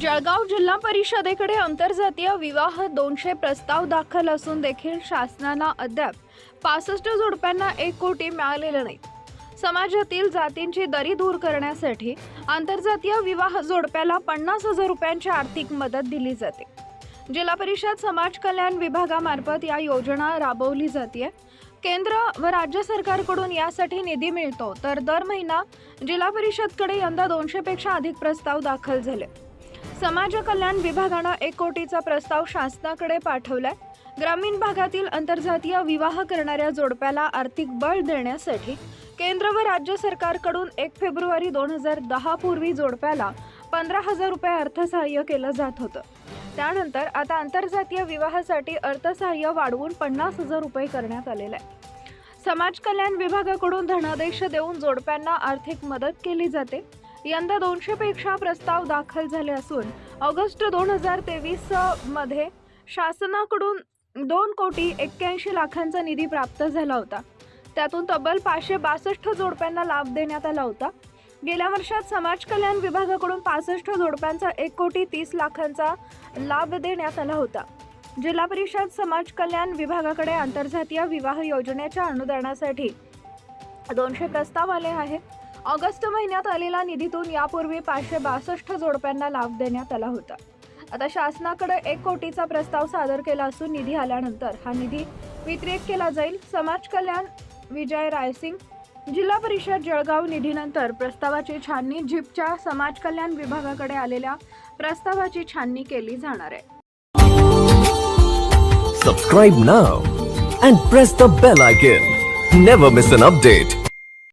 जळगाव जिल्हा परिषदेकडे आंतरजातीय विवाह दोनशे प्रस्ताव दाखल असून देखील शासनाला अद्याप पासष्ट जोडप्यांना एक कोटी मिळालेलं नाही. समाजातील जातींची दरी दूर करण्यासाठी आंतरजातीय विवाह जोडप्याला पन्नास हजार रुपयांची आर्थिक मदत दिली जाते. जिल्हा परिषद समाज कल्याण विभागामार्फत या योजना राबवली जाते केंद्र व राज्य सरकारकडून यासाठी निधी मिळतो तर दर महिना जिल्हा परिषदकडे यंदा दोनशेपेक्षा अधिक प्रस्ताव दाखल झाले. समाज कल्याण विभागानं एक कोटीचा प्रस्ताव शासनाकडे पाठवलाय. ग्रामीण भागातील आंतरजातीय विवाह करणाऱ्या जोडप्याला आर्थिक बळ देण्यासाठी केंद्र व राज्य सरकारकडून एक फेब्रुवारी दोन हजार दहा पूर्वी जोडप्याला पंधरा हजार रुपये अर्थसहाय्य केलं जात होतं. त्यानंतर आता आंतरजातीय विवाहासाठी अर्थसहाय्य वाढवून पन्नास हजार रुपये करण्यात आलेलं आहे. समाज कल्याण विभागाकडून धनादेश देऊन जोडप्यांना आर्थिक मदत केली जाते. यंदा दोनशे पेक्षा प्रस्ताव दाखल झाले असून ऑगस्ट दोन हजार तेवीसमध्ये शासनाकडून दोन कोटी एक्क्याऐंशी लाखांचा निधी प्राप्त झाला होता. त्यातून तब्बल पाचशे बासष्ट जोडप्यांना लाभ देण्यात आला होता. गेल्या वर्षात समाज कल्याण विभागाकडून पासष्ट जोडप्यांचा एक कोटी तीस लाखांचा लाभ देण्यात आला होता. जिल्हा परिषद समाज कल्याण विभागाकडे आंतरजातीय विवाह योजनेच्या अनुदानासाठी दोनशे प्रस्ताव आले आहेत. ऑगस्ट महिन्यात आलेल्या निधीतून यापूर्वी पाचशे बासष्ट जोडप्यांना लाभ देण्यात आला होता. आता शासनाकडे एक कोटीचा प्रस्ताव सादर केला असून निधी आल्यानंतर हा निधी वितरित केला जाईल. समाज कल्याण विजय रायसिंग जिल्हा परिषद जळगाव निधीनंतर प्रस्तावाची छाननी झिपच्या समाज कल्याण विभागाकडे आलेल्या प्रस्तावाची छाननी केली जाणार आहे. Subscribe now and press the bell icon never miss an update